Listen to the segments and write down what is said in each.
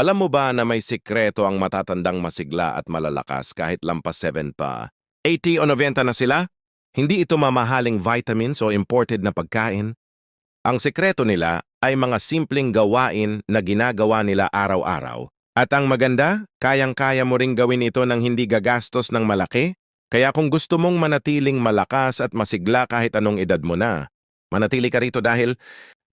Alam mo ba na may sikreto ang matatandang masigla at malalakas kahit lampas 7 pa? 80 o 90 na sila? Hindi ito mamahaling vitamins o imported na pagkain. Ang sikreto nila ay mga simpleng gawain na ginagawa nila araw-araw. At ang maganda, kayang-kaya mo ring gawin ito ng hindi gagastos ng malaki. Kaya kung gusto mong manatiling malakas at masigla kahit anong edad mo na, manatili ka rito dahil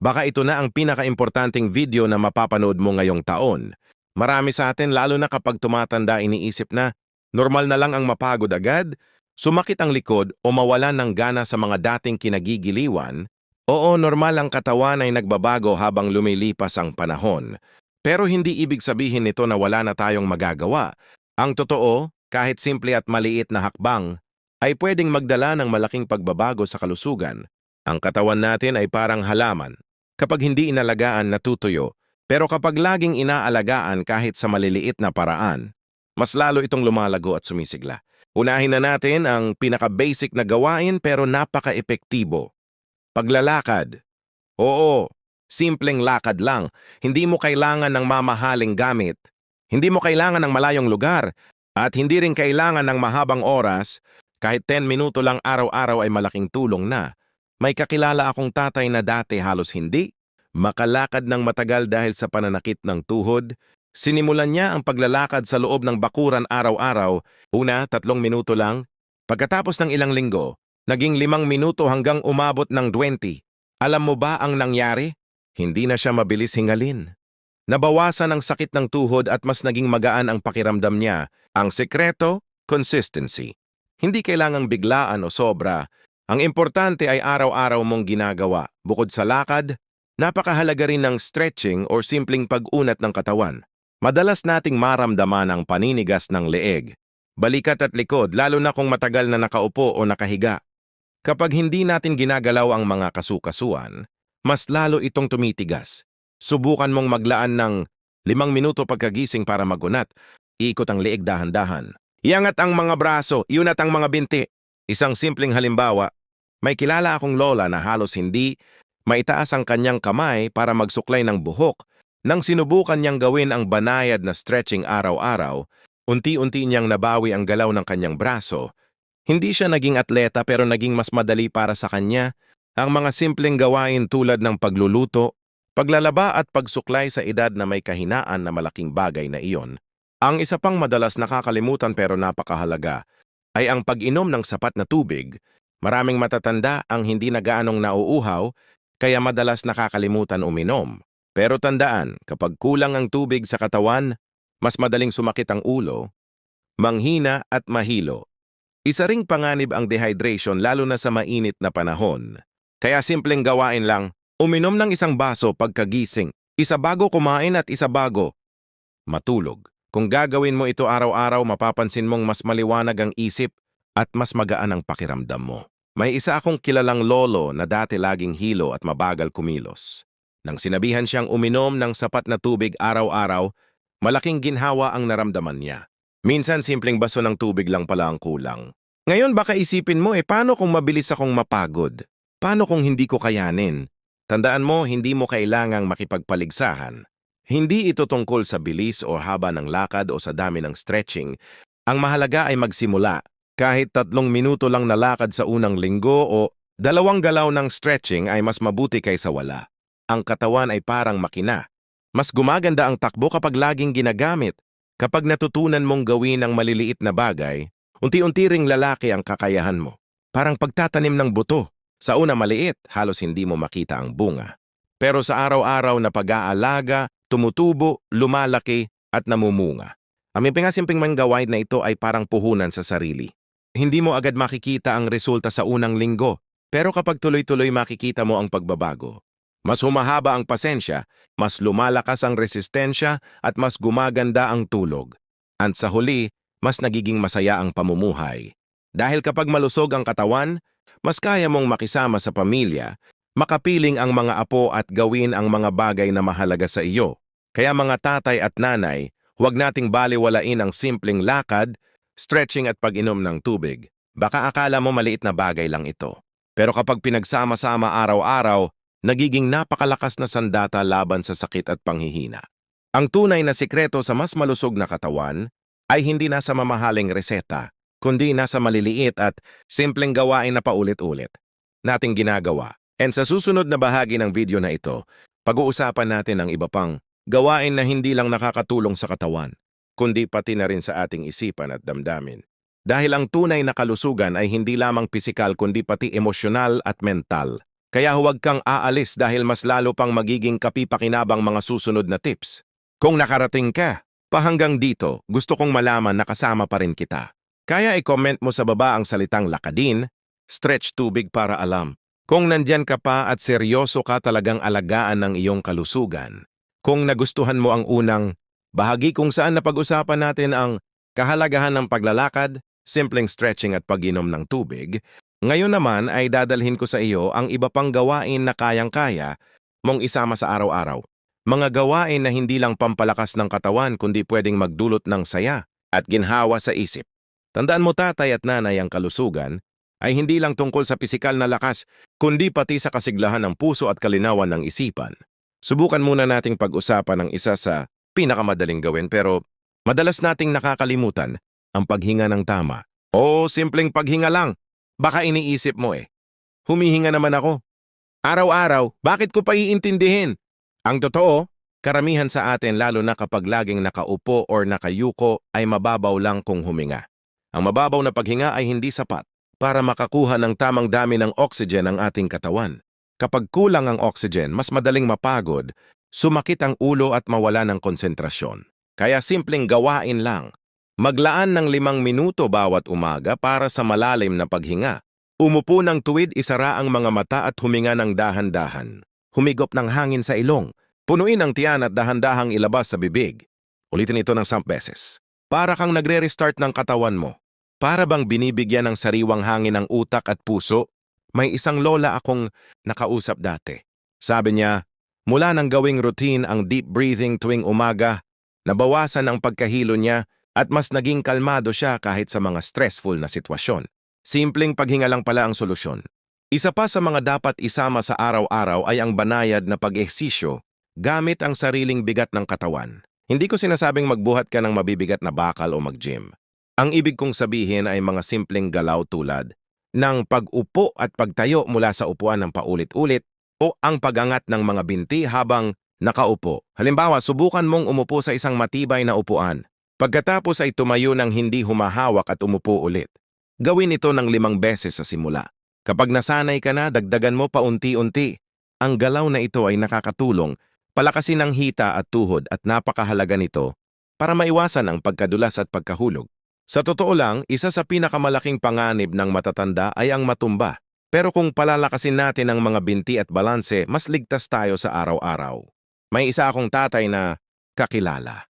baka ito na ang pinaka-importanting video na mapapanood mo ngayong taon. Marami sa atin lalo na kapag tumatanda iniisip na normal na lang ang mapagod agad, sumakit ang likod o mawalan ng gana sa mga dating kinagigiliwan, oo normal ang katawan ay nagbabago habang lumilipas ang panahon. Pero hindi ibig sabihin nito na wala na tayong magagawa. Ang totoo, kahit simple at maliit na hakbang, ay pwedeng magdala ng malaking pagbabago sa kalusugan. Ang katawan natin ay parang halaman. Kapag hindi inalagaan, natutuyo. Pero kapag laging inaalagaan kahit sa maliliit na paraan, mas lalo itong lumalago at sumisigla. Unahin na natin ang pinaka-basic na gawain pero napaka-epektibo. Paglalakad. Oo, simpleng lakad lang. Hindi mo kailangan ng mamahaling gamit. Hindi mo kailangan ng malayong lugar. At hindi rin kailangan ng mahabang oras. Kahit 10 minuto lang araw-araw ay malaking tulong na. May kakilala akong tatay na dati halos hindi. Makalakad ng matagal dahil sa pananakit ng tuhod. Sinimulan niya ang paglalakad sa loob ng bakuran araw-araw. Una, tatlong minuto lang. Pagkatapos ng ilang linggo, naging limang minuto hanggang umabot ng 20. Alam mo ba ang nangyari? Hindi na siya mabilis hingalin. Nabawasan ang sakit ng tuhod at mas naging magaan ang pakiramdam niya. Ang sekreto, consistency. Hindi kailangang biglaan o sobra. Ang importante ay araw-araw mong ginagawa. Bukod sa lakad, napakahalaga rin ng stretching or simpleng pag-unat ng katawan. Madalas nating maramdaman ang paninigas ng leeg, balikat at likod lalo na kung matagal na nakaupo o nakahiga. Kapag hindi natin ginagalaw ang mga kasukasuan, mas lalo itong tumitigas. Subukan mong maglaan ng limang minuto pagkagising para magunat. Ikot ang leeg dahan-dahan. Iangat ang mga braso, iunat ang mga binti. Isang simpleng halimbawa, may kilala akong lola na halos hindi maitaas ang kanyang kamay para magsuklay ng buhok. Nang sinubukan niyang gawin ang banayad na stretching araw-araw, unti-unti niyang nabawi ang galaw ng kanyang braso. Hindi siya naging atleta pero naging mas madali para sa kanya ang mga simpleng gawain tulad ng pagluluto, paglalaba at pagsuklay sa edad na may kahinaan na malaking bagay na iyon. Ang isa pang madalas nakakalimutan pero napakahalaga ay ang pag-inom ng sapat na tubig. Maraming matatanda ang hindi na gaanong nauuhaw kaya madalas nakakalimutan uminom. Pero tandaan, kapag kulang ang tubig sa katawan, mas madaling sumakit ang ulo, manghina at mahilo. Isa ring panganib ang dehydration lalo na sa mainit na panahon. Kaya simpleng gawain lang, uminom ng isang baso pagkagising, isa bago kumain at isa bago matulog. Kung gagawin mo ito araw-araw, mapapansin mong mas maliwanag ang isip at mas magaan ang pakiramdam mo. May isa akong kilalang lolo na dati laging hilo at mabagal kumilos. Nang sinabihan siyang uminom ng sapat na tubig araw-araw, malaking ginhawa ang naramdaman niya. Minsan simpleng baso ng tubig lang pala ang kulang. Ngayon baka isipin mo eh paano kung mabilis akong mapagod? Paano kung hindi ko kayanin? Tandaan mo, hindi mo kailangang makipagpaligsahan. Hindi ito tungkol sa bilis o haba ng lakad o sa dami ng stretching. Ang mahalaga ay magsimula. Kahit tatlong minuto lang nalakad sa unang linggo o dalawang galaw ng stretching ay mas mabuti kaysa wala. Ang katawan ay parang makina. Mas gumaganda ang takbo kapag laging ginagamit. Kapag natutunan mong gawin ang maliliit na bagay, unti-unti ring lalaki ang kakayahan mo. Parang pagtatanim ng buto. Sa una maliit, halos hindi mo makita ang bunga. Pero sa araw-araw na pag-aalaga, tumutubo, lumalaki, at namumunga. Ang pingasimpleng mga gawain na ito ay parang puhunan sa sarili. Hindi mo agad makikita ang resulta sa unang linggo, pero kapag tuloy-tuloy makikita mo ang pagbabago. Mas humahaba ang pasensya, mas lumalakas ang resistensya, at mas gumaganda ang tulog. At sa huli, mas nagiging masaya ang pamumuhay. Dahil kapag malusog ang katawan, mas kaya mong makisama sa pamilya, makapiling ang mga apo at gawin ang mga bagay na mahalaga sa iyo. Kaya mga tatay at nanay, huwag nating baliwalain ang simpleng lakad, stretching at pag-inom ng tubig. Baka akala mo maliit na bagay lang ito. Pero kapag pinagsama-sama araw-araw, nagiging napakalakas na sandata laban sa sakit at panghihina. Ang tunay na sikreto sa mas malusog na katawan ay hindi nasa mamahaling reseta, kundi nasa maliliit at simpleng gawain na paulit-ulit nating ginagawa. And sa susunod na bahagi ng video na ito, pag-uusapan natin ang iba pang gawain na hindi lang nakakatulong sa katawan, kundi pati na rin sa ating isipan at damdamin. Dahil ang tunay na kalusugan ay hindi lamang pisikal kundi pati emosyonal at mental. Kaya huwag kang aalis dahil mas lalo pang magiging kapipakinabang mga susunod na tips. Kung nakarating ka, pahanggang dito, gusto kong malaman na kasama pa rin kita. Kaya i-comment mo sa baba ang salitang lakadin, stretch tubig para alam. Kung nandyan ka pa at seryoso ka talagang alagaan ng iyong kalusugan. Kung nagustuhan mo ang unang bahagi kung saan napag-usapan natin ang kahalagahan ng paglalakad, simpleng stretching at pag-inom ng tubig, ngayon naman ay dadalhin ko sa iyo ang iba pang gawain na kayang-kaya mong isama sa araw-araw. Mga gawain na hindi lang pampalakas ng katawan kundi pwedeng magdulot ng saya at ginhawa sa isip. Tandaan mo tatay at nanay ang kalusugan ay hindi lang tungkol sa pisikal na lakas kundi pati sa kasiglahan ng puso at kalinawan ng isipan. Subukan muna nating pag-usapan ng isa sa pinakamadaling gawin pero madalas nating nakakalimutan ang paghinga ng tama. O simpleng paghinga lang. Baka iniisip mo eh. Humihinga naman ako. Araw-araw, bakit ko pa iintindihin? Ang totoo, karamihan sa atin lalo na kapag laging nakaupo or nakayuko ay mababaw lang kung huminga. Ang mababaw na paghinga ay hindi sapat para makakuha ng tamang dami ng oxygen ang ating katawan. Kapag kulang ang oxygen, mas madaling mapagod, sumakit ang ulo at mawala ng konsentrasyon. Kaya simpleng gawain lang Maglaan ng limang minuto bawat umaga para sa malalim na paghinga. Umupo ng tuwid isara ang mga mata at huminga ng dahan-dahan. Humigop ng hangin sa ilong. Punuin ang tiyan at dahan-dahang ilabas sa bibig. Ulitin ito ng 10 beses. Para kang nagre-restart ng katawan mo. Para bang binibigyan ng sariwang hangin ang utak at puso? May isang lola akong nakausap dati. Sabi niya, mula nang gawing routine ang deep breathing tuwing umaga, nabawasan ang pagkahilo niya at mas naging kalmado siya kahit sa mga stressful na sitwasyon. Simpleng paghinga lang pala ang solusyon. Isa pa sa mga dapat isama sa araw-araw ay ang banayad na pag-ehsisyo gamit ang sariling bigat ng katawan. Hindi ko sinasabing magbuhat ka ng mabibigat na bakal o mag-gym. Ang ibig kong sabihin ay mga simpleng galaw tulad ng pag-upo at pagtayo mula sa upuan ng paulit-ulit o ang pagangat ng mga binti habang nakaupo. Halimbawa, subukan mong umupo sa isang matibay na upuan Pagkatapos ay tumayo ng hindi humahawak at umupo ulit. Gawin ito ng limang beses sa simula. Kapag nasanay ka na, dagdagan mo paunti-unti. Ang galaw na ito ay nakakatulong, palakasin ang hita at tuhod at napakahalaga nito para maiwasan ang pagkadulas at pagkahulog. Sa totoo lang, isa sa pinakamalaking panganib ng matatanda ay ang matumba. Pero kung palalakasin natin ang mga binti at balanse, mas ligtas tayo sa araw-araw. May isa akong tatay na kakilala.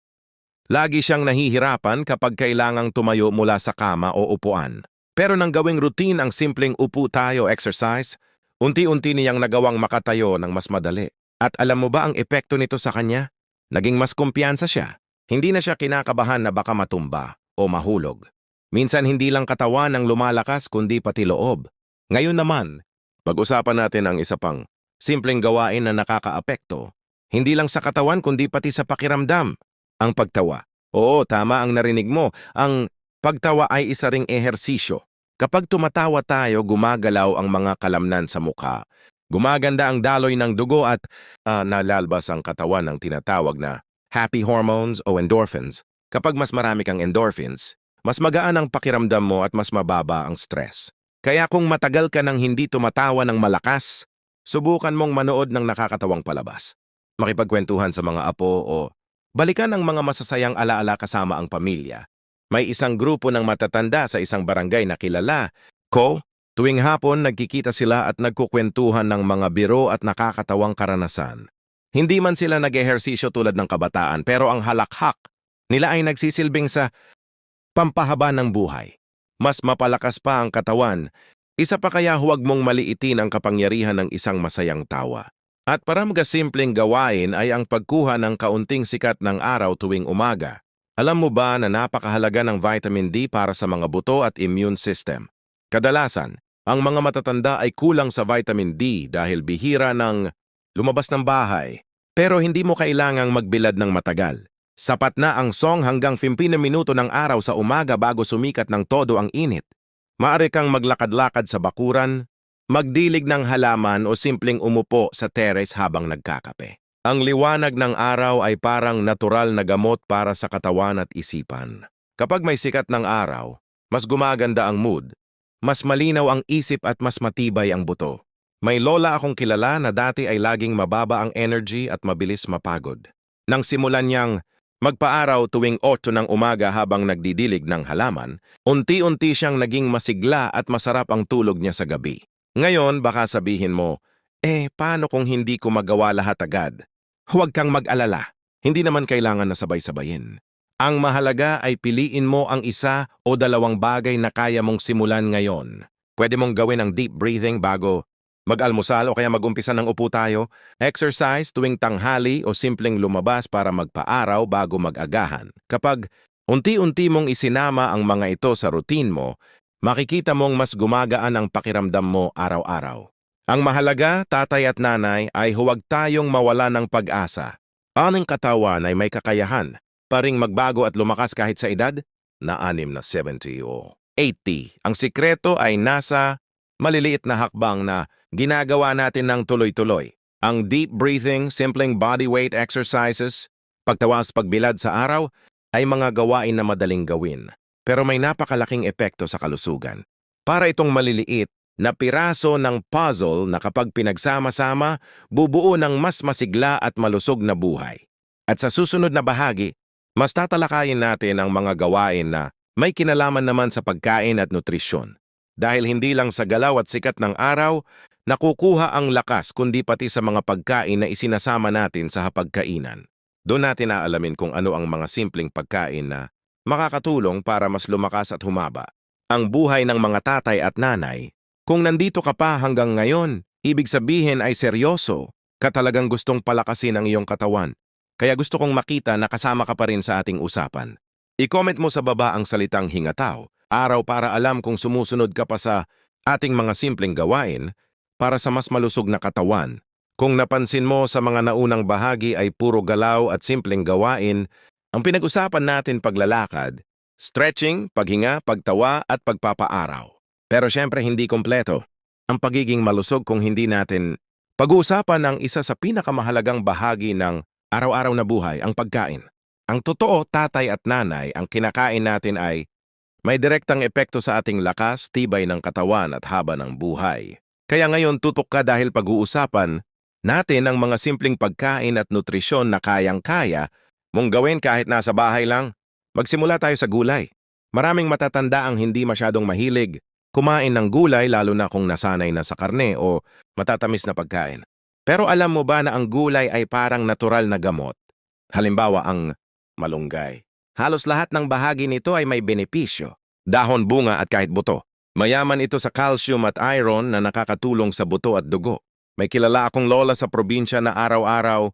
Lagi siyang nahihirapan kapag kailangang tumayo mula sa kama o upuan. Pero nang gawing routine ang simpleng upo tayo exercise, unti-unti niyang nagawang makatayo ng mas madali. At alam mo ba ang epekto nito sa kanya? Naging mas kumpiyansa siya. Hindi na siya kinakabahan na baka matumba o mahulog. Minsan hindi lang katawan ang lumalakas kundi pati loob. Ngayon naman, pag-usapan natin ang isa pang simpleng gawain na nakakaapekto. Hindi lang sa katawan kundi pati sa pakiramdam. Ang pagtawa. Oo, tama ang narinig mo. Ang pagtawa ay isa ring ehersisyo. Kapag tumatawa tayo, gumagalaw ang mga kalamnan sa mukha. Gumaganda ang daloy ng dugo at uh, nalalabas ang katawan ng tinatawag na happy hormones o endorphins. Kapag mas marami kang endorphins, mas magaan ang pakiramdam mo at mas mababa ang stress. Kaya kung matagal ka nang hindi tumatawa ng malakas, subukan mong manood ng nakakatawang palabas. Makipagkwentuhan sa mga apo o Balikan ang mga masasayang alaala kasama ang pamilya. May isang grupo ng matatanda sa isang barangay na kilala. Ko, tuwing hapon nagkikita sila at nagkukwentuhan ng mga biro at nakakatawang karanasan. Hindi man sila nag-ehersisyo tulad ng kabataan pero ang halakhak nila ay nagsisilbing sa pampahaba ng buhay. Mas mapalakas pa ang katawan, isa pa kaya huwag mong maliitin ang kapangyarihan ng isang masayang tawa. At para simpleng gawain ay ang pagkuha ng kaunting sikat ng araw tuwing umaga. Alam mo ba na napakahalaga ng vitamin D para sa mga buto at immune system? Kadalasan, ang mga matatanda ay kulang sa vitamin D dahil bihira ng lumabas ng bahay. Pero hindi mo kailangang magbilad ng matagal. Sapat na ang song hanggang 15 minuto ng araw sa umaga bago sumikat ng todo ang init. Maaari kang maglakad-lakad sa bakuran, magdilig ng halaman o simpleng umupo sa teres habang nagkakape. Ang liwanag ng araw ay parang natural na gamot para sa katawan at isipan. Kapag may sikat ng araw, mas gumaganda ang mood, mas malinaw ang isip at mas matibay ang buto. May lola akong kilala na dati ay laging mababa ang energy at mabilis mapagod. Nang simulan niyang magpaaraw tuwing 8 ng umaga habang nagdidilig ng halaman, unti-unti siyang naging masigla at masarap ang tulog niya sa gabi. Ngayon baka sabihin mo, eh paano kung hindi ko magawa lahat agad? Huwag kang mag-alala, hindi naman kailangan na sabay-sabayin. Ang mahalaga ay piliin mo ang isa o dalawang bagay na kaya mong simulan ngayon. Pwede mong gawin ang deep breathing bago mag-almusal o kaya mag-umpisa ng upo tayo, exercise tuwing tanghali o simpleng lumabas para magpaaraw bago mag-agahan. Kapag unti-unti mong isinama ang mga ito sa routine mo, makikita mong mas gumagaan ang pakiramdam mo araw-araw. Ang mahalaga, tatay at nanay, ay huwag tayong mawala ng pag-asa. Aning katawan ay may kakayahan, paring magbago at lumakas kahit sa edad na anim na 70 o 80. Ang sikreto ay nasa maliliit na hakbang na ginagawa natin ng tuloy-tuloy. Ang deep breathing, simpleng body weight exercises, pagtawas pagbilad sa araw, ay mga gawain na madaling gawin. Pero may napakalaking epekto sa kalusugan. Para itong maliliit na piraso ng puzzle na kapag pinagsama-sama, bubuo ng mas masigla at malusog na buhay. At sa susunod na bahagi, mas tatalakayin natin ang mga gawain na may kinalaman naman sa pagkain at nutrisyon. Dahil hindi lang sa galaw at sikat ng araw, nakukuha ang lakas kundi pati sa mga pagkain na isinasama natin sa hapagkainan. Doon natin aalamin kung ano ang mga simpleng pagkain na makakatulong para mas lumakas at humaba. Ang buhay ng mga tatay at nanay, kung nandito ka pa hanggang ngayon, ibig sabihin ay seryoso, ka talagang gustong palakasin ang iyong katawan. Kaya gusto kong makita na kasama ka pa rin sa ating usapan. I-comment mo sa baba ang salitang hingataw, araw para alam kung sumusunod ka pa sa ating mga simpleng gawain para sa mas malusog na katawan. Kung napansin mo sa mga naunang bahagi ay puro galaw at simpleng gawain, ang pinag-usapan natin paglalakad, stretching, paghinga, pagtawa at pagpapaaraw. Pero syempre hindi kompleto. Ang pagiging malusog kung hindi natin pag-uusapan ang isa sa pinakamahalagang bahagi ng araw-araw na buhay, ang pagkain. Ang totoo, tatay at nanay, ang kinakain natin ay may direktang epekto sa ating lakas, tibay ng katawan at haba ng buhay. Kaya ngayon tutok ka dahil pag-uusapan natin ang mga simpleng pagkain at nutrisyon na kayang-kaya mong gawin kahit nasa bahay lang. Magsimula tayo sa gulay. Maraming matatanda ang hindi masyadong mahilig kumain ng gulay lalo na kung nasanay na sa karne o matatamis na pagkain. Pero alam mo ba na ang gulay ay parang natural na gamot? Halimbawa ang malunggay. Halos lahat ng bahagi nito ay may benepisyo. Dahon, bunga at kahit buto. Mayaman ito sa calcium at iron na nakakatulong sa buto at dugo. May kilala akong lola sa probinsya na araw-araw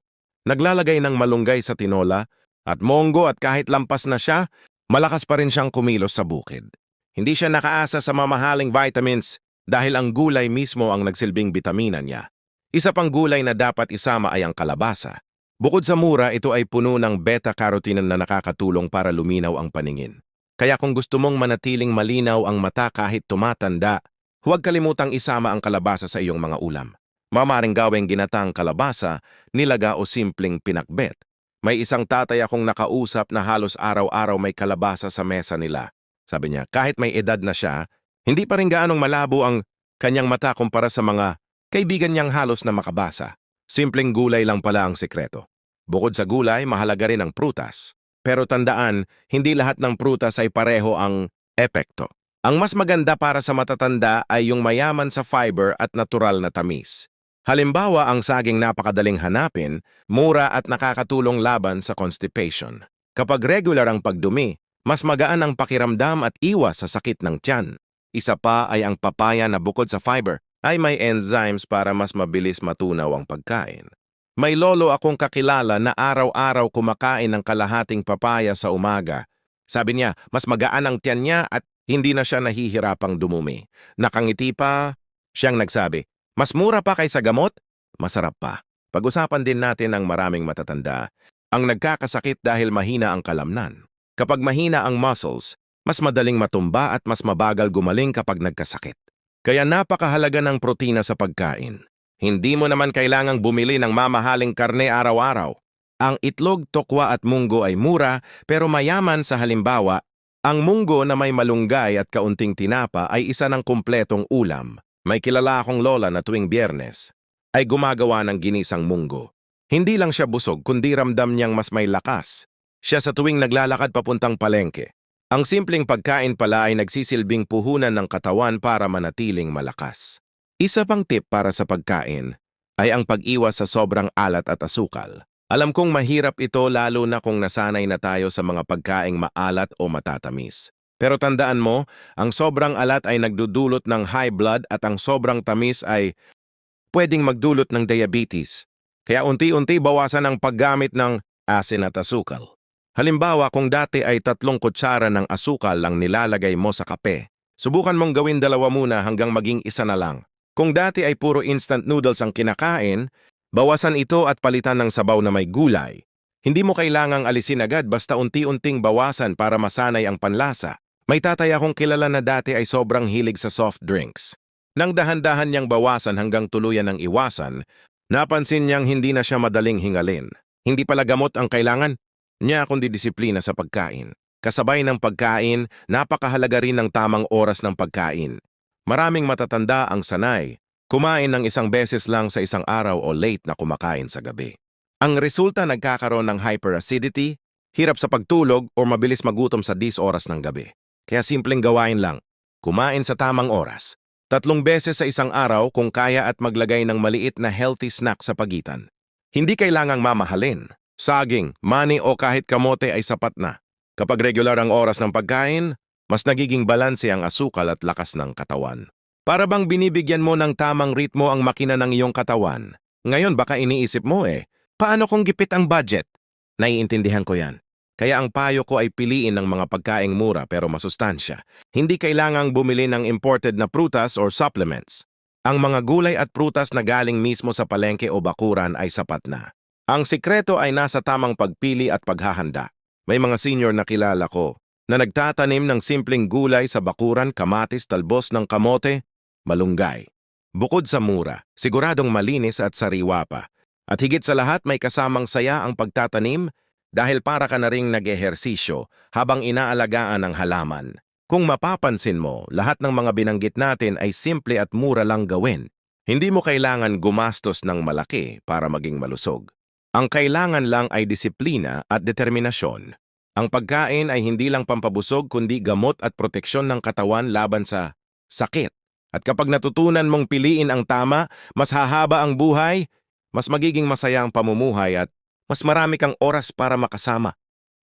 naglalagay ng malunggay sa tinola at monggo at kahit lampas na siya, malakas pa rin siyang kumilos sa bukid. Hindi siya nakaasa sa mamahaling vitamins dahil ang gulay mismo ang nagsilbing bitamina niya. Isa pang gulay na dapat isama ay ang kalabasa. Bukod sa mura, ito ay puno ng beta-carotene na nakakatulong para luminaw ang paningin. Kaya kung gusto mong manatiling malinaw ang mata kahit tumatanda, huwag kalimutang isama ang kalabasa sa iyong mga ulam. Mamaring gawing ginatang kalabasa, nilaga o simpleng pinakbet. May isang tatay akong nakausap na halos araw-araw may kalabasa sa mesa nila. Sabi niya, kahit may edad na siya, hindi pa rin gaanong malabo ang kanyang mata kumpara sa mga kaibigan niyang halos na makabasa. Simpleng gulay lang pala ang sikreto. Bukod sa gulay, mahalaga rin ang prutas. Pero tandaan, hindi lahat ng prutas ay pareho ang epekto. Ang mas maganda para sa matatanda ay yung mayaman sa fiber at natural na tamis. Halimbawa, ang saging napakadaling hanapin, mura at nakakatulong laban sa constipation. Kapag regular ang pagdumi, mas magaan ang pakiramdam at iwas sa sakit ng tiyan. Isa pa ay ang papaya na bukod sa fiber ay may enzymes para mas mabilis matunaw ang pagkain. May lolo akong kakilala na araw-araw kumakain ng kalahating papaya sa umaga. Sabi niya, mas magaan ang tiyan niya at hindi na siya nahihirapang dumumi. Nakangiti pa, siyang nagsabi, mas mura pa kaysa gamot, masarap pa. pag-usapan din natin ang maraming matatanda. Ang nagkakasakit dahil mahina ang kalamnan. Kapag mahina ang muscles, mas madaling matumba at mas mabagal gumaling kapag nagkasakit. Kaya napakahalaga ng protina sa pagkain. Hindi mo naman kailangang bumili ng mamahaling karne araw-araw. Ang itlog, tokwa at munggo ay mura pero mayaman sa halimbawa, ang munggo na may malunggay at kaunting tinapa ay isa ng kumpletong ulam. May kilala akong lola na tuwing biyernes ay gumagawa ng ginisang munggo. Hindi lang siya busog kundi ramdam niyang mas may lakas. Siya sa tuwing naglalakad papuntang palengke. Ang simpleng pagkain pala ay nagsisilbing puhunan ng katawan para manatiling malakas. Isa pang tip para sa pagkain ay ang pag-iwas sa sobrang alat at asukal. Alam kong mahirap ito lalo na kung nasanay na tayo sa mga pagkaing maalat o matatamis. Pero tandaan mo, ang sobrang alat ay nagdudulot ng high blood at ang sobrang tamis ay pwedeng magdulot ng diabetes. Kaya unti-unti bawasan ang paggamit ng asin at asukal. Halimbawa, kung dati ay tatlong kutsara ng asukal lang nilalagay mo sa kape, subukan mong gawin dalawa muna hanggang maging isa na lang. Kung dati ay puro instant noodles ang kinakain, bawasan ito at palitan ng sabaw na may gulay. Hindi mo kailangang alisin agad basta unti-unting bawasan para masanay ang panlasa. May tatay akong kilala na dati ay sobrang hilig sa soft drinks. Nang dahan-dahan niyang bawasan hanggang tuluyan ng iwasan, napansin niyang hindi na siya madaling hingalin. Hindi pala gamot ang kailangan niya kundi disiplina sa pagkain. Kasabay ng pagkain, napakahalaga rin ng tamang oras ng pagkain. Maraming matatanda ang sanay, kumain ng isang beses lang sa isang araw o late na kumakain sa gabi. Ang resulta nagkakaroon ng hyperacidity, hirap sa pagtulog o mabilis magutom sa 10 oras ng gabi. Kaya simpleng gawain lang, kumain sa tamang oras. Tatlong beses sa isang araw kung kaya at maglagay ng maliit na healthy snack sa pagitan. Hindi kailangang mamahalin. Saging, mani o kahit kamote ay sapat na. Kapag regular ang oras ng pagkain, mas nagiging balanse ang asukal at lakas ng katawan. Para bang binibigyan mo ng tamang ritmo ang makina ng iyong katawan? Ngayon baka iniisip mo eh, paano kung gipit ang budget? Naiintindihan ko yan. Kaya ang payo ko ay piliin ng mga pagkaing mura pero masustansya. Hindi kailangang bumili ng imported na prutas or supplements. Ang mga gulay at prutas na galing mismo sa palengke o bakuran ay sapat na. Ang sikreto ay nasa tamang pagpili at paghahanda. May mga senior na kilala ko na nagtatanim ng simpleng gulay sa bakuran, kamatis, talbos ng kamote, malunggay. Bukod sa mura, siguradong malinis at sariwa pa. At higit sa lahat may kasamang saya ang pagtatanim dahil para ka na ring nag-ehersisyo habang inaalagaan ang halaman. Kung mapapansin mo, lahat ng mga binanggit natin ay simple at mura lang gawin. Hindi mo kailangan gumastos ng malaki para maging malusog. Ang kailangan lang ay disiplina at determinasyon. Ang pagkain ay hindi lang pampabusog kundi gamot at proteksyon ng katawan laban sa sakit. At kapag natutunan mong piliin ang tama, mas hahaba ang buhay, mas magiging masaya ang pamumuhay at mas marami kang oras para makasama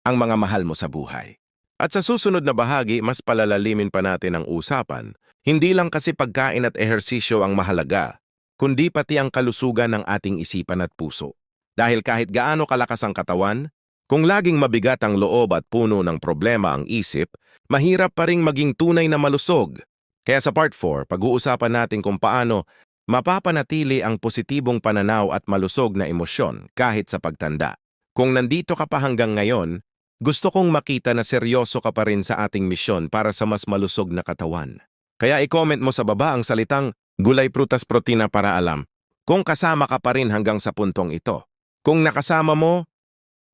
ang mga mahal mo sa buhay. At sa susunod na bahagi, mas palalalimin pa natin ang usapan. Hindi lang kasi pagkain at ehersisyo ang mahalaga, kundi pati ang kalusugan ng ating isipan at puso. Dahil kahit gaano kalakas ang katawan, kung laging mabigat ang loob at puno ng problema ang isip, mahirap pa ring maging tunay na malusog. Kaya sa part 4, pag-uusapan natin kung paano mapapanatili ang positibong pananaw at malusog na emosyon kahit sa pagtanda. Kung nandito ka pa hanggang ngayon, gusto kong makita na seryoso ka pa rin sa ating misyon para sa mas malusog na katawan. Kaya i-comment mo sa baba ang salitang gulay prutas protina para alam kung kasama ka pa rin hanggang sa puntong ito. Kung nakasama mo,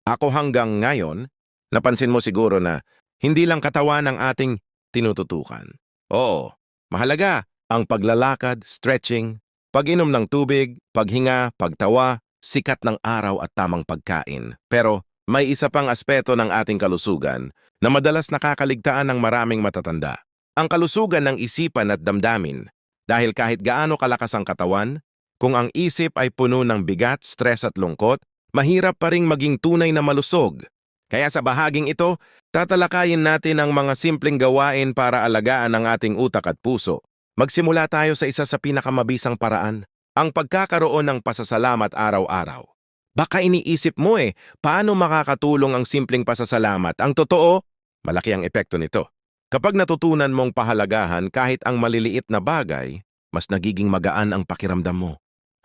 ako hanggang ngayon, napansin mo siguro na hindi lang katawan ang ating tinututukan. Oo, mahalaga ang paglalakad, stretching, pag-inom ng tubig, paghinga, pagtawa, sikat ng araw at tamang pagkain. Pero may isa pang aspeto ng ating kalusugan na madalas nakakaligtaan ng maraming matatanda. Ang kalusugan ng isipan at damdamin. Dahil kahit gaano kalakas ang katawan, kung ang isip ay puno ng bigat, stress at lungkot, mahirap pa ring maging tunay na malusog. Kaya sa bahaging ito, tatalakayin natin ang mga simpleng gawain para alagaan ang ating utak at puso. Magsimula tayo sa isa sa pinakamabisang paraan, ang pagkakaroon ng pasasalamat araw-araw. Baka iniisip mo eh, paano makakatulong ang simpleng pasasalamat? Ang totoo, malaki ang epekto nito. Kapag natutunan mong pahalagahan kahit ang maliliit na bagay, mas nagiging magaan ang pakiramdam mo.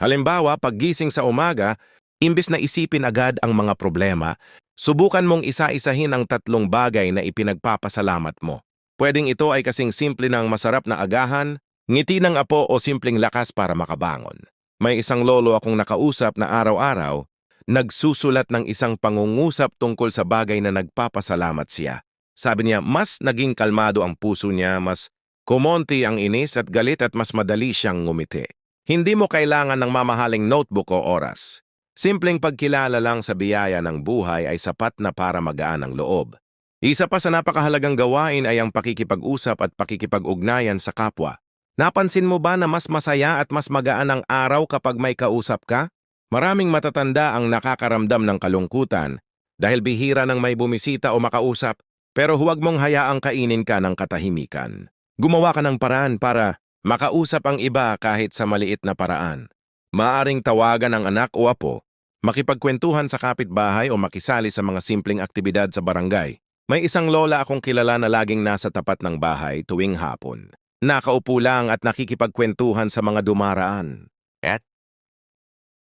Halimbawa, paggising sa umaga, imbis na isipin agad ang mga problema, subukan mong isa-isahin ang tatlong bagay na ipinagpapasalamat mo. Pwedeng ito ay kasing simple ng masarap na agahan, ngiti ng apo o simpleng lakas para makabangon. May isang lolo akong nakausap na araw-araw, nagsusulat ng isang pangungusap tungkol sa bagay na nagpapasalamat siya. Sabi niya, mas naging kalmado ang puso niya, mas kumonti ang inis at galit at mas madali siyang ngumiti. Hindi mo kailangan ng mamahaling notebook o oras. Simpleng pagkilala lang sa biyaya ng buhay ay sapat na para magaan ang loob. Isa pa sa napakahalagang gawain ay ang pakikipag-usap at pakikipag-ugnayan sa kapwa. Napansin mo ba na mas masaya at mas magaan ang araw kapag may kausap ka? Maraming matatanda ang nakakaramdam ng kalungkutan dahil bihira nang may bumisita o makausap pero huwag mong hayaang kainin ka ng katahimikan. Gumawa ka ng paraan para makausap ang iba kahit sa maliit na paraan. Maaring tawagan ang anak o apo, makipagkwentuhan sa kapitbahay o makisali sa mga simpleng aktibidad sa barangay. May isang lola akong kilala na laging nasa tapat ng bahay tuwing hapon. Nakaupo lang at nakikipagkwentuhan sa mga dumaraan. At